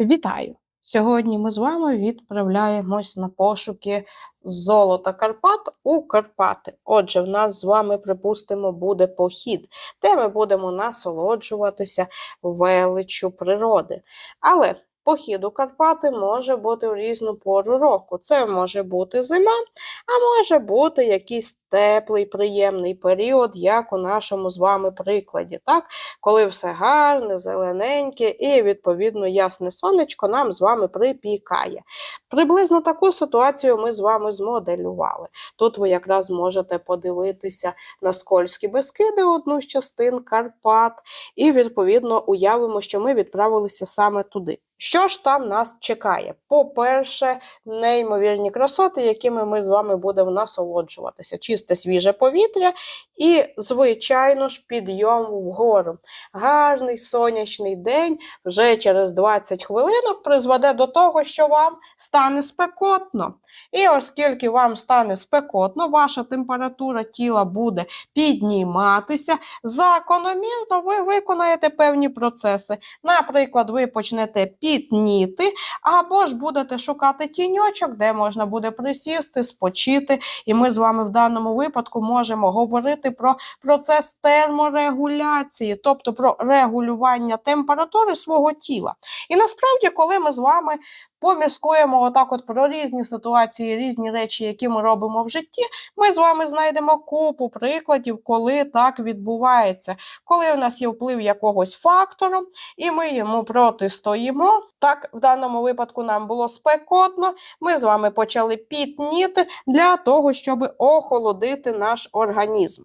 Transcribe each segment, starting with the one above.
Вітаю! Сьогодні ми з вами відправляємось на пошуки золота Карпат у Карпати. Отже, в нас з вами, припустимо, буде похід, де ми будемо насолоджуватися величчю природи. Але похід у Карпати може бути в різну пору року. Це може бути зима, а може бути якийсь теплий, приємний період, як у нашому з вами прикладі. так? коли все гарне, зелененьке і, відповідно, ясне сонечко нам з вами припікає. Приблизно таку ситуацію ми з вами змоделювали. Тут ви якраз можете подивитися на скользькі безкиди, одну з частин Карпат, і, відповідно, уявимо, що ми відправилися саме туди. Що ж там нас чекає? По-перше, неймовірні красоти, якими ми з вами будемо насолоджуватися. Чисте свіже повітря і, звичайно ж, підйом вгору. Гарний сонячний день вже через 20 хвилинок призведе до того, що вам стане спекотно. І оскільки вам стане спекотно, ваша температура тіла буде підніматися, закономірно ви виконаєте певні процеси. Наприклад, ви почнете пітніти, або ж будете шукати тіньочок, де можна буде присісти, спочити. І ми з вами в даному випадку можемо говорити про процес терморегуляції, тобто про регулювання температури свого тіла. І насправді, коли ми з вами поміркуємо отак от про різні ситуації, різні речі, які ми робимо в житті, ми з вами знайдемо купу прикладів, коли так відбувається, коли в нас є вплив якогось фактору, і ми йому протистоїмо. Так, в даному випадку нам було спекотно, ми з вами почали пітніти для того, щоб охолодити наш організм.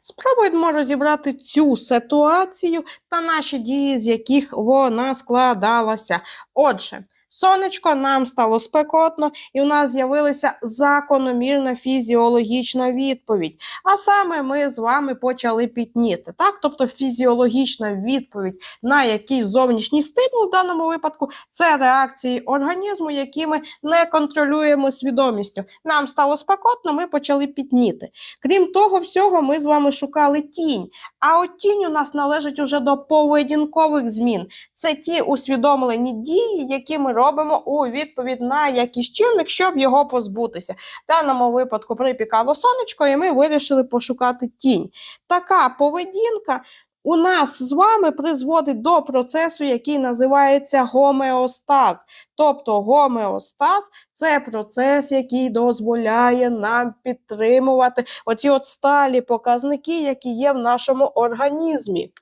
Спробуємо розібрати цю ситуацію та наші дії, з яких вона складалася. Отже, сонечко нам стало спекотно, і у нас з'явилася закономірна фізіологічна відповідь. А саме ми з вами почали пітніти. Так? Тобто фізіологічна відповідь на якийсь зовнішній стимул в даному випадку це реакції організму, які ми не контролюємо свідомістю. Нам стало спекотно, ми почали пітніти. Крім того всього, ми з вами шукали тінь. А от тінь у нас належить уже до поведінкових змін. Це ті усвідомлені дії, які ми робимо у відповідь на якийсь чинник, щоб його позбутися. В даному випадку припікало сонечко, і ми вирішили пошукати тінь. Така поведінка. У нас з вами призводить до процесу, який називається гомеостаз. Тобто гомеостаз це процес, який дозволяє нам підтримувати оці от сталі показники, які є в нашому організмі.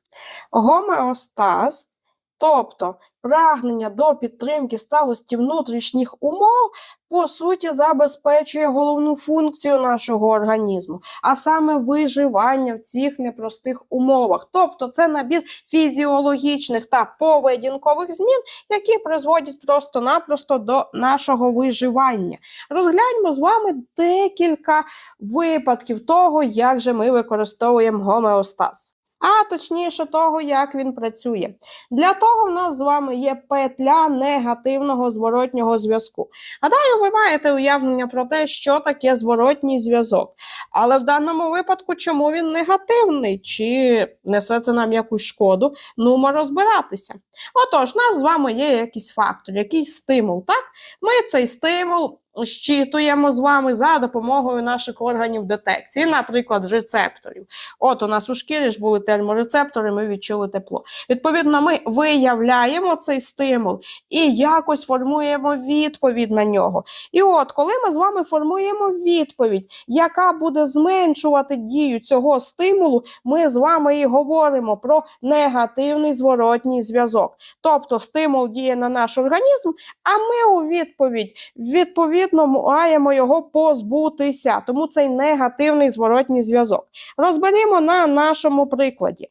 Гомеостаз Тобто прагнення до підтримки сталості внутрішніх умов, по суті, забезпечує головну функцію нашого організму, а саме виживання в цих непростих умовах. Тобто це набір фізіологічних та поведінкових змін, які призводять просто-напросто до нашого виживання. Розгляньмо з вами декілька випадків того, як же ми використовуємо гомеостаз а точніше того, як він працює. Для того в нас з вами є петля негативного зворотнього зв'язку. Гадаю, ви маєте уявлення про те, що таке зворотній зв'язок. Але в даному випадку, чому він негативний? Чи несе це нам якусь шкоду? Нумо розбиратися. Отож, у нас з вами є якийсь фактор, якийсь стимул. так? Ми цей стимул щитуємо з вами за допомогою наших органів детекції, наприклад, рецепторів. От у нас у шкірі ж були терморецептори, ми відчули тепло. Відповідно, ми виявляємо цей стимул і якось формуємо відповідь на нього. І от, коли ми з вами формуємо відповідь, яка буде зменшувати дію цього стимулу, ми з вами і говоримо про негативний зворотній зв'язок. Тобто стимул діє на наш організм, а ми у відповідь відповідно відповідно маємо його позбутися, тому цей негативний зворотній зв'язок. Розберімо на нашому прикладі.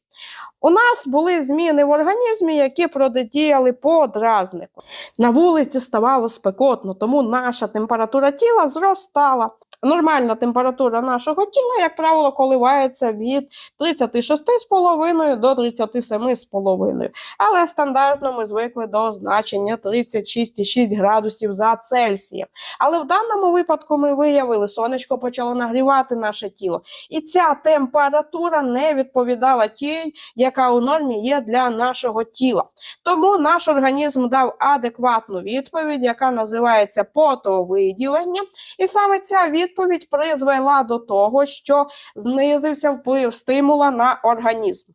У нас були зміни в організмі, які протидіяли по дразнику. На вулиці ставало спекотно, тому наша температура тіла зростала. Нормальна температура нашого тіла, як правило, коливається від 36,5 до 37,5. Але стандартно ми звикли до значення 36,6 градусів за Цельсієм. Але в даному випадку ми виявили, сонечко почало нагрівати наше тіло. І ця температура не відповідала тій, яка у нормі є для нашого тіла. Тому наш організм дав адекватну відповідь, яка називається потовиділення. І саме ця відповідь призвела до того, що знизився вплив стимула на організм.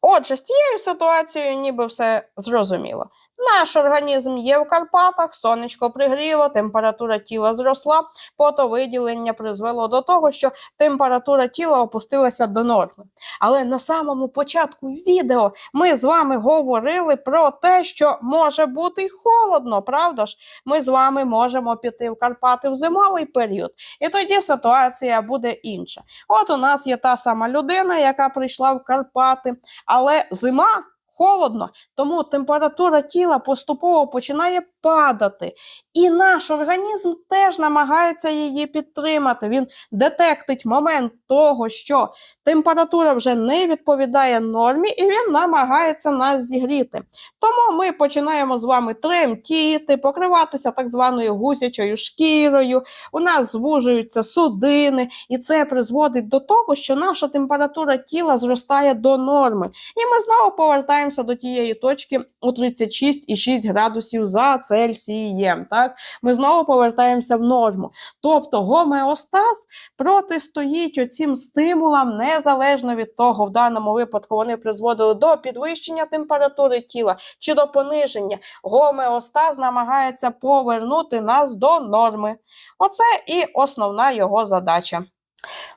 Отже, з тією ситуацією ніби все зрозуміло. Наш організм є в Карпатах, сонечко пригріло, температура тіла зросла, потовиділення призвело до того, що температура тіла опустилася до норми. Але на самому початку відео ми з вами говорили про те, що може бути холодно, правда ж? Ми з вами можемо піти в Карпати в зимовий період, і тоді ситуація буде інша. От у нас є та сама людина, яка прийшла в Карпати, але зима. Холодно, тому температура тіла поступово починає падати, і наш організм теж намагається її підтримати. Він детектить момент того, що температура вже не відповідає нормі, і він намагається нас зігріти. Тому ми починаємо з вами тремтіти, покриватися так званою гусячою шкірою. У нас звужуються судини, і це призводить до того, що наша температура тіла зростає до норми. І ми знову повертаємося до тієї точки у 36,6 градусів за Цельсієм. Так? Ми знову повертаємося в норму. Тобто гомеостаз протистоїть оцім стимулам незалежно від того, в даному випадку вони призводили до підвищення температури тіла чи до пониження. Гомеостаз намагається повернути нас до норми. Оце і основна його задача.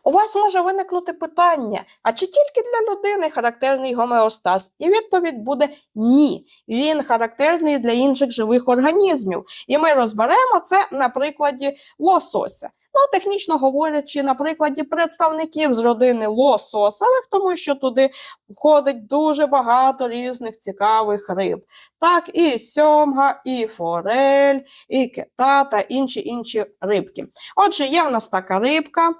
У вас може виникнути питання: а чи тільки для людини характерний гомеостаз? І відповідь буде ні. Він характерний для інших живих організмів. І ми розберемо це на прикладі лосося. Ну, технічно говорячи, на прикладі представників з родини лососових, тому що туди входить дуже багато різних цікавих риб. Так, і сьомга, і форель, і кита та інші інші рибки. Отже, є в нас така рибка.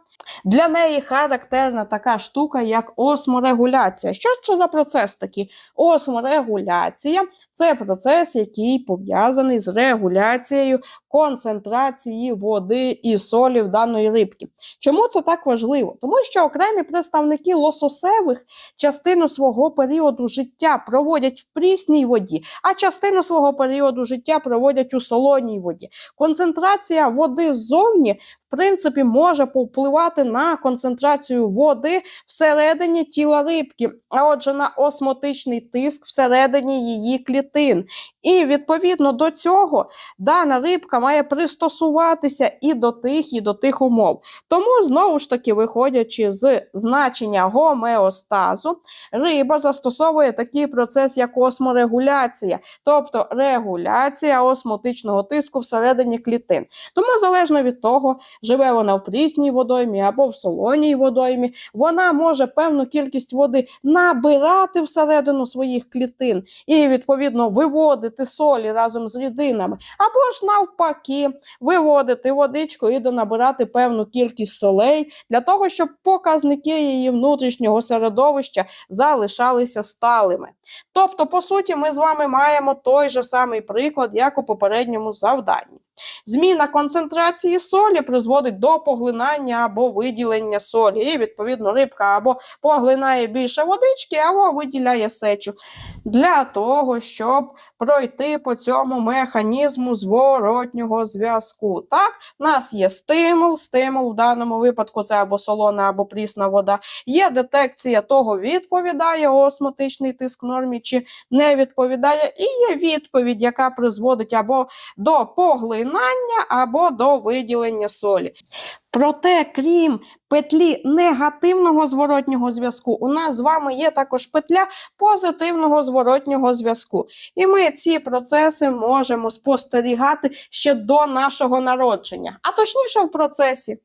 Для неї характерна така штука, як осморегуляція. Що це за процес такий? Осморегуляція це процес, який пов'язаний з регуляцією концентрації води і солі в даної рибки. Чому це так важливо? Тому що окремі представники лососевих частину свого періоду життя проводять в прісній воді, а частину свого періоду життя проводять у солоній воді. Концентрація води ззовні принципі, може повпливати на концентрацію води всередині тіла рибки, а отже, на осмотичний тиск всередині її клітин. І відповідно до цього дана рибка має пристосуватися і до тих, і до тих умов. Тому, знову ж таки, виходячи з значення гомеостазу, риба застосовує такий процес, як осморегуляція, тобто регуляція осмотичного тиску всередині клітин. Тому, залежно від того, живе вона в прісній водоймі або в солоній водоймі, вона може певну кількість води набирати всередину своїх клітин і, відповідно, виводити солі разом з рідинами, або ж навпаки, виводити водичку і донабирати певну кількість солей для того, щоб показники її внутрішнього середовища залишалися сталими. Тобто, по суті, ми з вами маємо той же самий приклад, як у попередньому завданні. Зміна концентрації солі призводить до поглинання або виділення солі. І, відповідно, рибка або поглинає більше водички, або виділяє сечу. Для того, щоб пройти по цьому механізму зворотнього зв'язку. Так, в нас є стимул, стимул в даному випадку це або солона, або прісна вода. Є детекція того, відповідає осмотичний тиск нормі чи не відповідає, і є відповідь, яка призводить або до поглинання, або до виділення солі. Проте, крім петлі негативного зворотнього зв'язку, у нас з вами є також петля позитивного зворотнього зв'язку. І ми ці процеси можемо спостерігати ще до нашого народження, а точніше в процесі.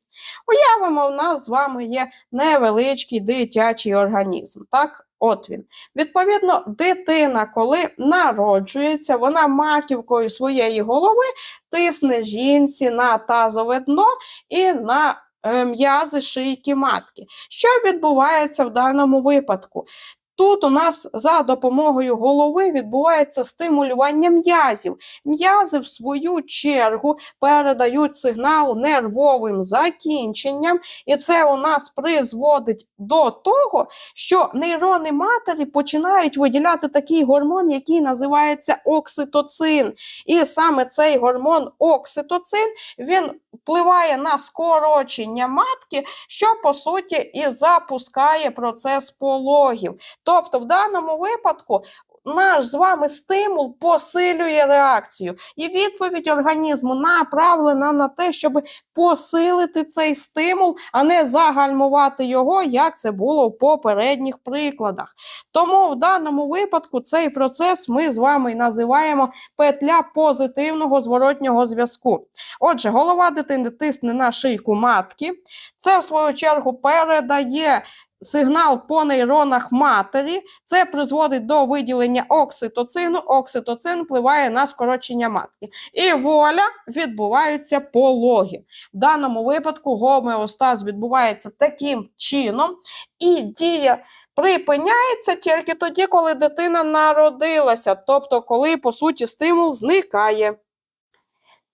Уявимо, в нас з вами є невеличкий дитячий організм. Так, от він. Відповідно, дитина, коли народжується, вона маківкою своєї голови тисне жінці на тазове дно і на е, м'язи шийки матки. Що відбувається в даному випадку? Тут у нас за допомогою голови відбувається стимулювання м'язів. М'язи, в свою чергу, передають сигнал нервовим закінченням, і це у нас призводить до того, що нейрони матері починають виділяти такий гормон, який називається окситоцин. І саме цей гормон окситоцин він впливає на скорочення матки, що по суті і запускає процес пологів. Тобто, в даному випадку наш з вами стимул посилює реакцію, і відповідь організму направлена на те, щоб посилити цей стимул, а не загальмувати його, як це було в попередніх прикладах. Тому в даному випадку цей процес ми з вами називаємо петля позитивного зворотнього зв'язку. Отже, голова дитини тисне на шийку матки. Це, в свою чергу, передає сигнал по нейронах матері. Це призводить до виділення окситоцину. Окситоцин впливає на скорочення матки. І воля відбуваються пологи. В даному випадку гомеостаз відбувається таким чином, і дія припиняється тільки тоді, коли дитина народилася, тобто коли, по суті, стимул зникає.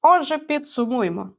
Отже, підсумуємо.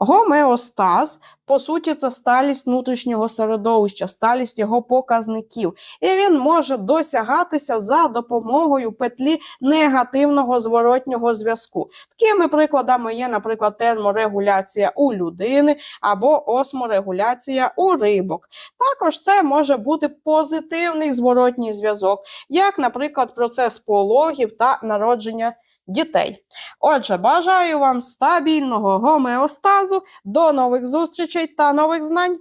Гомеостаз, по суті, це сталість внутрішнього середовища, сталість його показників, і він може досягатися за допомогою петлі негативного зворотнього зв'язку. Такими прикладами є, наприклад, терморегуляція у людини або осморегуляція у рибок. Також це може бути позитивний зворотній зв'язок, як, наприклад, процес пологів та народження дітей. Отже, бажаю вам стабільного гомеостазу. До нових зустрічей та нових знань!